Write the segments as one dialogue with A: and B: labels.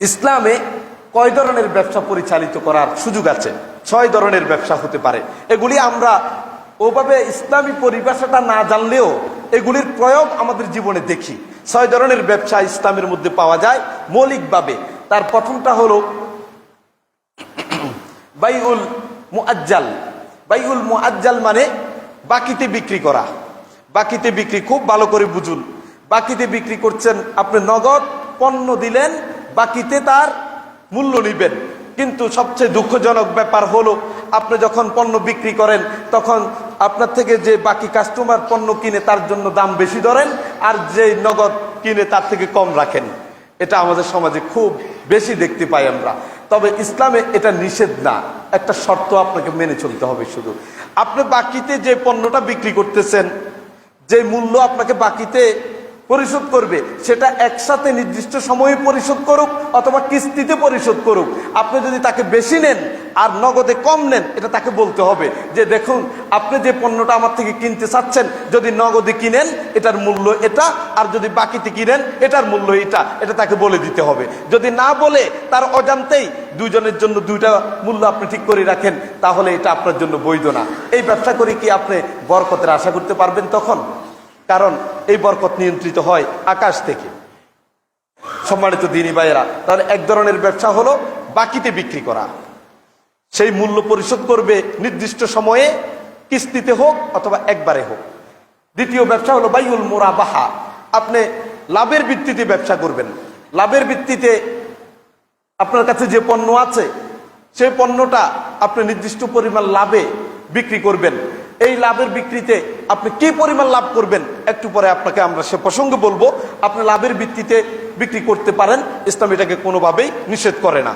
A: ইসলামে কয় ধরনের ব্যবসা পরিচালিত করার সুযোগ আছে? ছয় ধরনের ব্যবসা হতে পারে। এগুলি আমরা ওভাবে ইসলামী পরিভাষাটা না জানলেও এগুলির প্রয়োগ আমাদের জীবনে দেখি। ছয় ধরনের ব্যবসা ইসলামের মধ্যে পাওয়া যায় মৌলিকভাবে। তার প্রথমটা হলো বাইউল মুআজ্জাল। বাইউল মুআজ্জাল মানে বাকিতে বিক্রি করা। বাকিতে বিক্রি খুব ভালো করে বুঝুন। বাকিতে বিক্রি করছেন, আপনি নগদ পণ্য দিলেন বাকিতে তার মূল্য নিবেন। কিন্তু সবচেয়ে দুঃখজনক ব্যাপার হলো, আপনি যখন পণ্য বিক্রি করেন, তখন আপনার থেকে যে বাকি কাস্টমার পণ্য কিনে তার জন্য দাম বেশি ধরেন, আর যে নগদ কিনে তার থেকে কম রাখেন। এটা আমাদের সমাজে খুব বেশি দেখতে পাই আমরা। তবে ইসলামে এটা নিষেধ না। একটা শর্ত আপনাকে মেনে চলতে হবে শুধু। আপনি বাকিতে যে পণ্যটা বিক্রি করতেছেন, যে মূল্য আপনাকে বাকিতে পরিশোধ করবে। সেটা একসাথে নির্দিষ্ট সময়ে পরিশোধ করুক অথবা কিস্তিতে পরিশোধ করুক। আপনি যদি তাকে বেশি নেন আর নগদে কম নেন, এটা তাকে বলতে হবে যে, দেখুন, আপনি যে পণ্যটা আমার থেকে কিনতে চাচ্ছেন, যদি নগদে কিনেন, এটার মূল্য এটা, আর যদি বাকিতে কিনেন, এটার মূল্য এটা। এটা তাকে বলে দিতে হবে। যদি না বলে, তার অজান্তেই দুজনের জন্য দুইটা মূল্য আপনি ঠিক করে রাখেন, তাহলে এটা আপনার জন্য বৈধ না। এই ব্যবসা করে কি আপনি বরকতের আশা করতে পারবেন তখন? কারণ এই বরকত নিয়ন্ত্রিত হয় আকাশ থেকে। সম্মানিত দিনী ভাইয়েরা, তাহলে এক ধরনের ব্যবসা হলো বাকিতে বিক্রি করা। সেই মূল্য পরিশোধ করবে নির্দিষ্ট সময়ে, কিস্তিতে হোক অথবা একবারে হোক। দ্বিতীয় ব্যবসা হলো বাইউল মোরাবাহা। আপনি লাভের ভিত্তিতে ব্যবসা করবেন। লাভের ভিত্তিতে আপনার কাছে যে পণ্য আছে সেই পণ্যটা আপনি নির্দিষ্ট পরিমাণ লাভে বিক্রি করবেন। এই লাভের বিক্রিতে আপনি কি পরিমাণ লাভ করবেন? একটু পরে আপনাকে আমরা সে প্রসঙ্গে বলব, আপনি লাভের ভিত্তিতে বিক্রি করতে পারেন, ইসলাম এটাকে কোনোভাবেই নিষেধ করে না।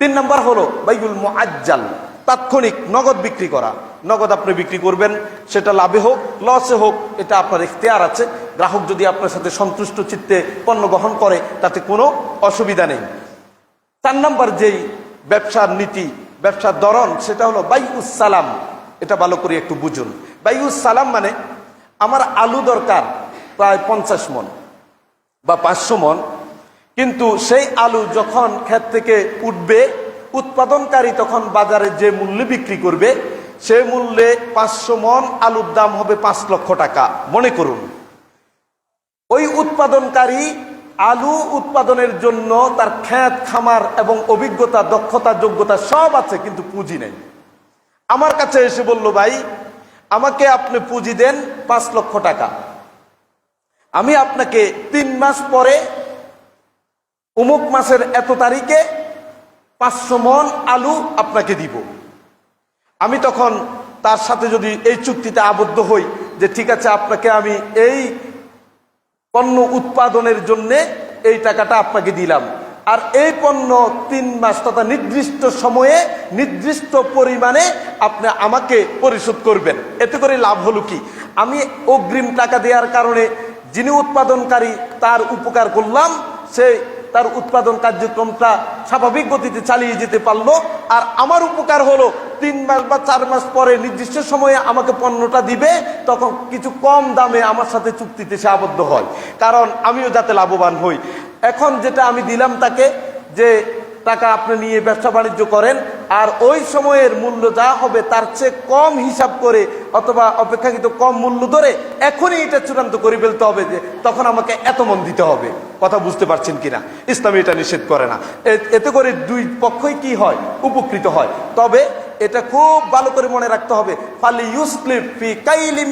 A: তিন নম্বর হলো বাইগুল মোয়াজ্জাল তাৎক্ষণিক নগদ বিক্রি করা। নগদ আপনি বিক্রি করবেন, সেটা লাভে হোক, লসে হোক, এটা আপনার ইখতিয়ার আছে। গ্রাহক যদি আপনার সাথে সন্তুষ্ট চিত্তে পণ্য গ্রহণ করে, তাতে কোনো অসুবিধা নেই। চার নম্বর যেই ব্যবসার নীতি, ব্যবসার ধরন, সেটা হলো বাইউস সালাম এটা ভালো করে একটু বুঝুন। বাইউস সালাম মানে আমার আলু দরকার প্রায় পঞ্চাশ মন বা পাঁচশো মন, কিন্তু সেই আলু যখন ক্ষেত থেকে উঠবে, উৎপাদনকারী তখন বাজারে যে মূল্যে বিক্রি করবে, সে মূল্যে পাঁচশো মন আলুর দাম হবে পাঁচ লক্ষ টাকা। মনে করুন। ওই উৎপাদনকারী আলু উৎপাদনের জন্য তার খ্যাত খামার এবং অভিজ্ঞতা, দক্ষতা, যোগ্যতা সব আছে, কিন্তু পুঁজি নেই। আমার কাছে এসে বলল, ভাই, আমাকে আপনি পুঁজি দেন পাঁচ লক্ষ টাকা। আমি আপনাকে তিন মাস পরে অমুক মাসের এত তারিখে পাঁচশো মন আলু আপনাকে দিব। আমি তখন তার সাথে যদি এই চুক্তিতে আবদ্ধ হই যে ঠিক আছে, আপনাকে আমি এই পণ্য উৎপাদনের জন্য এই টাকাটা আপনাকে দিলাম। আর এই পণ্য তিন মাস তথা নির্দিষ্ট সময়ে, নির্দিষ্ট পরিমাণে আপনি আমাকে পরিশোধ করবেন। এতে করে লাভ হলো কি? আমি অগ্রিম টাকা দেওয়ার কারণে যিনি উৎপাদনকারী তার উপকার করলাম, সে তার উৎপাদন কার্যক্রমটা স্বাভাবিক গতিতে চালিয়ে যেতে পারল। আর আমার উপকার হলো, তিন মাস বা চার মাস পরে নির্দিষ্ট সময়ে আমাকে পণ্যটা দিবে, তখন কিছু কম দামে আমার সাথে চুক্তিতে সে আবদ্ধ হয়। কারণ আমিও যাতে লাভবান হই। এখন যেটা আমি দিলাম তাকে, যে টাকা আপনি নিয়ে ব্যবসা বাণিজ্য করেন, আর ওই সময়ের মূল্য যা হবে তার চেয়ে কম হিসাব করে অথবা অপেক্ষাকৃত কম মূল্য ধরে এখনই এটা চূড়ান্ত করে ফেলতে হবে যে তখন আমাকে এত মন দিতে হবে। কথা বুঝতে পারছেন কিনা? ইসলাম এটা নিষেধ করে না। এতে করে দুই পক্ষই কি হয়? উপকৃত হয়। তবে এটা খুব ভালো করে মনে রাখতে হবে। ফালি ইউসলিম ফি কাইলিম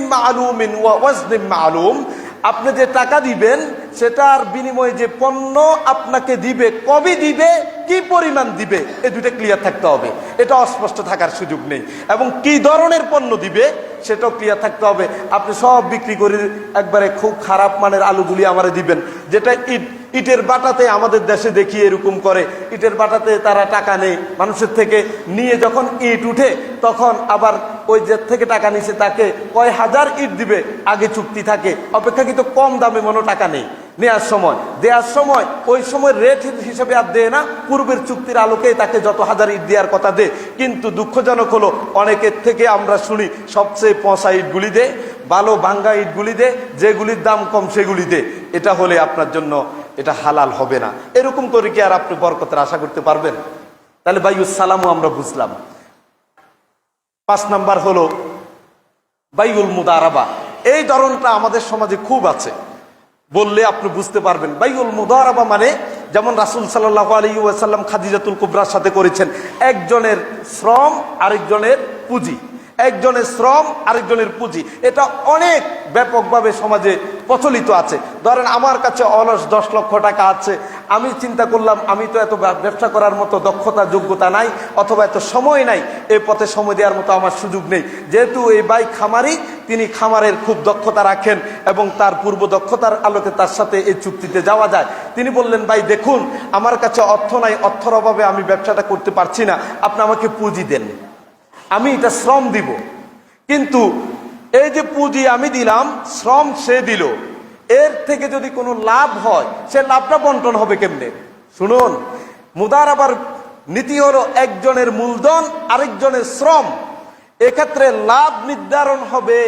A: ওয়াজনিম মালুম। আপনি যে টাকা দিবেন, সেটার বিনিময়ে যে পণ্য আপনাকে দিবে, কবে দিবে, কি পরিমাণ দিবে, এ দুটো ক্লিয়ার থাকতে হবে। এটা অস্পষ্ট থাকার সুযোগ নেই। এবং কি ধরনের পণ্য দিবে, সেটাও ক্লিয়ার থাকতে হবে। আপনি সব বিক্রি করে একবারে খুব খারাপ মানের আলুগুলি আমারে দিবেন, যেটা ইট ইটের বাটাতে আমাদের দেশে দেখি এরকম করে। ইটের বাটাতে তারা টাকা নেই। মানুষের থেকে নিয়ে যখন ইট উঠে, তখন আবার ওই যে থেকে টাকা নিছে, তাকে কয় হাজার ইট দিবে, আগে চুক্তি থাকে। অপেক্ষাকৃত কম দামে মনে টাকা নেই। নেয়ার সময়। দেওয়ার সময়, ওই সময় রেট হিসেবে আর দেয় না। পূর্বের চুক্তির আলোকে তাকে যত হাজার ইট দেওয়ার কথা দে কিন্তু দুঃখজনক হলো, অনেকের থেকে আমরা শুনি, সবচেয়ে পচা ইটগুলি দে, ভালো ভাঙ্গা ইটগুলি দে, যেগুলির দাম কম সেগুলি দে। এটা হলে আপনার জন্য এটা হালাল হবে না। এরকম করে কি আর আপনি বরকতের আশা করতে পারবেন? তাহলে সালামও আমরা বুঝলাম। পাঁচ নাম্বার হলো বাইউল মুদারাবা। এই ধরনটা আমাদের সমাজে খুব আছে। বললে আপনি বুঝতে পারবেন। বাইউল মুদারাবা মানে যেমন রাসুল সাল্লাহ আলী ওয়াসাল্লাম খাদিজাতুল কুবরার সাথে করেছেন। একজনের শ্রম, আরেকজনের পুঁজি। একজনের শ্রম, আরেকজনের পুঁজি। এটা অনেক ব্যাপকভাবে সমাজে প্রচলিত আছে। ধরেন আমার কাছে অলস দশ লক্ষ টাকা আছে, আমি চিন্তা করলাম, আমি তো এত ব্যবসা করার মতো দক্ষতা, যোগ্যতা নাই, অথবা এত সময় নাই এই পথে সময় দেওয়ার মতো আমার সুযোগ নেই। যেহেতু এই বাই খামারি, তিনি খামারের খুব দক্ষতা রাখেন এবং তার পূর্ব দক্ষতার আলোকে তার সাথে এই চুক্তিতে যাওয়া যায়। তিনি বললেন, ভাই, দেখুন, আমার কাছে অর্থ নাই, অর্থর অভাবে আমি ব্যবসাটা করতে পারছি না। আপনি আমাকে পুঁজি দেন। আমি এটা শ্রম দিব। কিন্তু এই যে পুঁজি আমি দিলাম, শ্রম সে দিল। এর থেকে যদি কোনো লাভ হয়, সে লাভটা বন্টন হবে কেমনে? শুনুন মুদার আবার নীতি হলো একজনের মূলধন, আরেকজনের শ্রম। এক্ষেত্রে লাভ নির্ধারণ হবে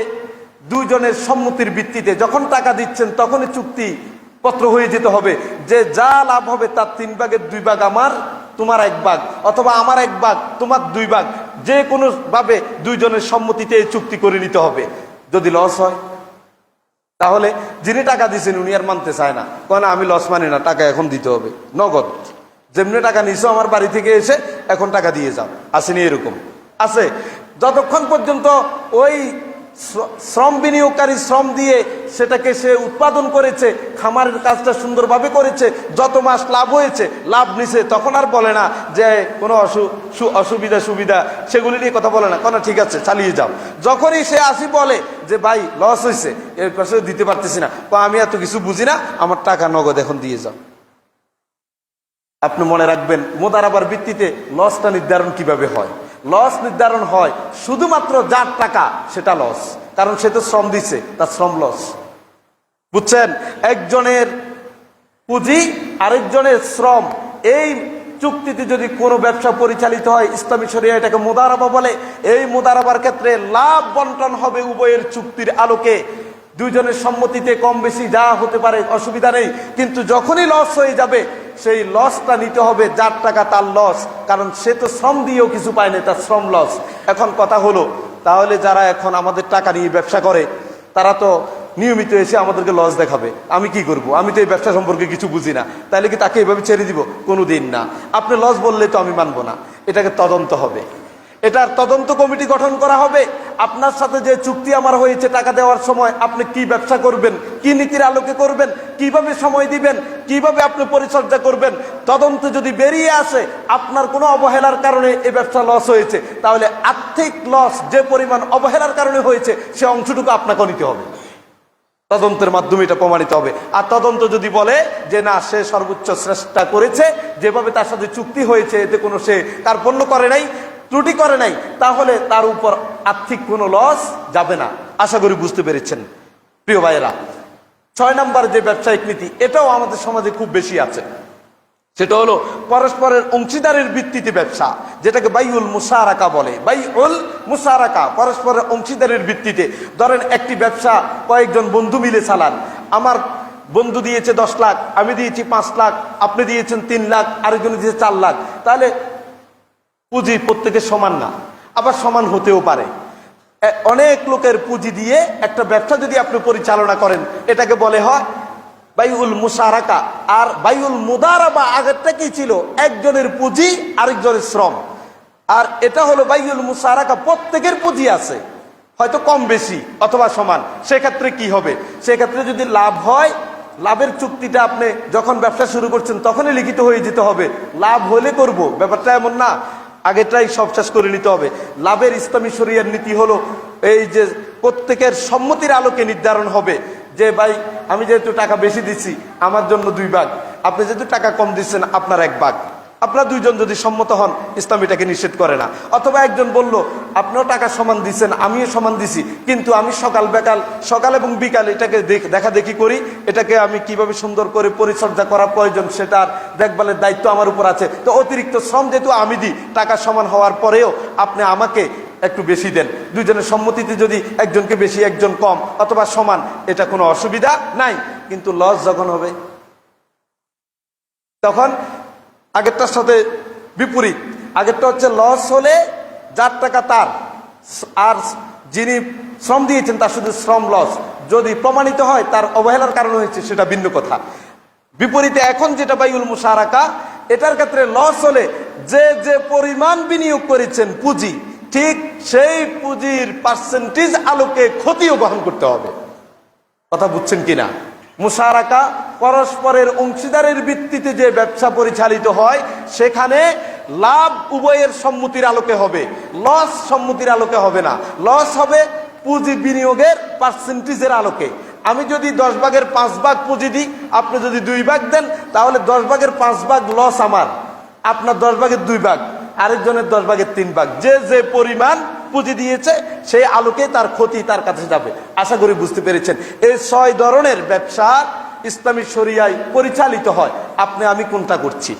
A: দুজনের সম্মতির ভিত্তিতে। যখন টাকা দিচ্ছেন, তখনই চুক্তি পত্র হয়ে যেতে হবে। যে যা লাভ হবে তার তিন ভাগের দুই ভাগ আমার, তোমার এক ভাগ, অথবা আমার এক ভাগ, তোমার দুই ভাগ। যে কোনো ভাবে দুইজনের সম্মতিতে এই চুক্তি করে নিতে হবে। যদি লস হয়, তাহলে যিনি টাকা দিয়েছেন উনি আর মানতে চায় না। কেন আমি লস মানি না, টাকা এখন দিতে হবে। নগদ। যেমনি টাকা নিছো, আমার বাড়ি থেকে এসে এখন টাকা দিয়ে যাও। আসেনি এরকম। আছে। যতক্ষণ পর্যন্ত ওই শ্রম বিনিয়োগকারী শ্রম দিয়ে সেটাকে সে উৎপাদন করেছে, খামারের কাজটা সুন্দরভাবে করেছে, যত মাস লাভ হয়েছে, লাভ নিছে, তখন আর বলে না যে কোনো অসু অসুবিধা, সুবিধা, সেগুলি নিয়ে কথা বলে না। কেন, ঠিক আছে, চালিয়ে যাও। যখনই সে আসি বলে যে, ভাই লস হয়েছে এর পাশে দিতে পারতেছি না। আমি এত কিছু বুঝি না, আমার টাকা নগদ, এখন দিয়ে যাও। আপনি মনে রাখবেন মোদারাবার ভিত্তিতে লসটা নির্ধারণ কীভাবে হয়? লস নির্ধারণ হয়, শুধুমাত্র যার টাকা সেটা লস। কারণ সে তো শ্রম দিছে, তার শ্রম লস। বুঝছেন? একজনের পুঁজি, আরেকজনের শ্রম। এই চুক্তিতে যদি কোনো ব্যবসা পরিচালিত হয়, ইসলামী শরিয়া এটাকে মোদারাবা বলে। এই মোদারাবার ক্ষেত্রে লাভ বন্টন হবে উভয়ের চুক্তির আলোকে। দুইজনের সম্মতিতে কম বেশি যা হতে পারে, অসুবিধা নেই। কিন্তু যখনই লস হয়ে যাবে সেই লসটা নিতে হবে, যার টাকা তার লস কারণ সে তো শ্রম দিয়েও কিছু পায়নি, তার শ্রম লস এখন কথা হলো, তাহলে যারা এখন আমাদের টাকা নিয়ে ব্যবসা করে, তারা তো নিয়মিত এসে আমাদেরকে লস দেখাবে। আমি কি করব? আমি তো এই ব্যবসা সম্পর্কে কিছু বুঝি না। তাহলে কি তাকে এভাবে ছেড়ে দিব? কোনো দিন না। আপনি লস বললে তো আমি মানবো না। এটাকে তদন্ত হবে। এটার তদন্ত কমিটি গঠন করা হবে। আপনার সাথে যে চুক্তি আমার হয়েছে টাকা দেওয়ার সময়, আপনি কি ব্যবসা করবেন, কি নীতির আলোকে করবেন, কীভাবে সময় দিবেন, কীভাবে আপনি পরিচর্যা করবেন, তদন্ত যদি বেরিয়ে আসে, আপনার কোনো অবহেলার কারণে এই ব্যবসা লস হয়েছে, তাহলে আর্থিক লস যে পরিমাণ অবহেলার কারণে হয়েছে, সে অংশটুকু আপনাকে নিতে হবে। তদন্তের মাধ্যমে এটা প্রমাণিত হবে। আর তদন্ত যদি বলে যে না, সে সর্বোচ্চ চেষ্টা করেছে, যেভাবে তার সাথে চুক্তি হয়েছে, এতে কোনো সে কার্পণ্য করে নাই ত্রুটি করে নাই, তাহলে তার উপর আর্থিক কোনো লস যাবে না। আশা করি বুঝতে পেরেছেন। প্রিয় ভাইয়েরা, ছয় নাম্বার যে ব্যবসায়িক নীতি, এটাও আমাদের সমাজে খুব বেশি আছে। সেটা হলো পরস্পরের অংশীদারের ভিত্তিতে ব্যবসা, যেটাকে বাইউল মুসারাকা বলে। বাইউল মুসারাকা, পরস্পরের অংশীদারের ভিত্তিতে। ধরেন, একটি ব্যবসা, কয়েকজন বন্ধু মিলে চালান। আমার বন্ধু দিয়েছে দশ লাখ, আমি দিয়েছি পাঁচ লাখ, আপনি দিয়েছেন তিন লাখ, আরেকজন দিয়েছে চার লাখ। তাহলে পুঁজি প্রত্যেকের সমান না, আবার সমান হতেও পারে। অনেক লোকের পুঁজি দিয়ে একটা ব্যবসা যদি আপনি পরিচালনা করেন, এটাকে বলে হয় বাইউল মুসারাকা আর বাইউল মুদারাবা আগেরটা কি ছিল? একজনের পুঁজি, আরেকজনের শ্রম। আর এটা হলো বাইউল মুসারাকা প্রত্যেকের পুঁজি আছে, হয়তো কম বেশি অথবা সমান। সেক্ষেত্রে কি হবে? সেক্ষেত্রে যদি লাভ হয়, লাভের চুক্তিটা আপনি যখন ব্যবসা শুরু করছেন, তখনই লিখিত হয়ে যেতে হবে। লাভ হলে করব, ব্যাপারটা এমন না। আগেটাই সব শেষ করে নিতে হবে। লাভের ইসলামী শরিয়ার নীতি হলো এই যে প্রত্যেকের সম্মতির আলোকে নির্ধারণ হবে যে, ভাই, আমি যেহেতু টাকা বেশি দিচ্ছি, আমার জন্য দুই ভাগ। আপনি যেহেতু টাকা কম দিচ্ছেন, আপনার এক ভাগ। আপনারা দুইজন যদি সম্মত হন, ইসলাম এটাকে নিষেধ করে না। অথবা একজন বলল আপনিও টাকা সমান দিচ্ছেন আমিও সমান দিছি। কিন্তু আমি সকাল বেকাল, সকাল এবং বিকাল এটাকে দেখ- দেখা করি। এটাকে আমি কীভাবে সুন্দর করে পরিচর্যা করা প্রয়োজন সেটার দেখভালের দায়িত্ব আমার উপর আছে। তো অতিরিক্ত শ্রম যেহেতু আমি দিই, টাকা সমান হওয়ার পরেও আপনি আমাকে একটু বেশি দেন। দুজনের সম্মতিতে যদি একজনকে বেশি, একজন কম অথবা সমান, এটা কোনো অসুবিধা নাই। কিন্তু লস যখন হবে, তখন আগেরটার সাথে বিপরীত। আগেরটা হচ্ছে লস হলে যার টাকা তার। আর যিনি শ্রম দিয়েছেন তার শুধু শ্রম লস। যদি প্রমাণিত হয় তার অবহেলার কারণ হয়েছে, সেটা ভিন্ন কথা। বিপরীতে এখন যেটা বাইউল মুশারাকা, এটার ক্ষেত্রে লস হলে যে যে পরিমাণ বিনিয়োগ করেছেন পুঁজি, ঠিক সেই পুঁজির পার্সেন্টেজ আলোকে ক্ষতিও বহন করতে হবে। কথা বুঝছেন কিনা? মুশারাকা পরস্পরের অংশীদারের ভিত্তিতে যে ব্যবসা পরিচালিত হয়, সেখানে লাভ উভয়ের সম্মতির আলোকে হবে, লস সম্মতির আলোকে হবে না। লস হবে পুঁজি বিনিয়োগের পার্সেন্টেজের আলোকে। আমি যদি দশ ভাগের পাঁচ ভাগ পুঁজি দিই, আপনি যদি দুই ভাগ দেন, তাহলে দশ ভাগের পাঁচ ভাগ লস আমার। আপনার দশ ভাগের দুই ভাগ, আরেকজনের দশ ভাগের তিন ভাগ। যে যে পরিমাণ পুঁজি দিয়েছে, সেই আলোকে তার ক্ষতি তার কাছে যাবে। আশা করি বুঝতে পেরেছেন। এই ছয় ধরনের ব্যবসা ইসলামী শরিয়ায় পরিচালিত হয়। আপনি, আমি কোনটা করছি?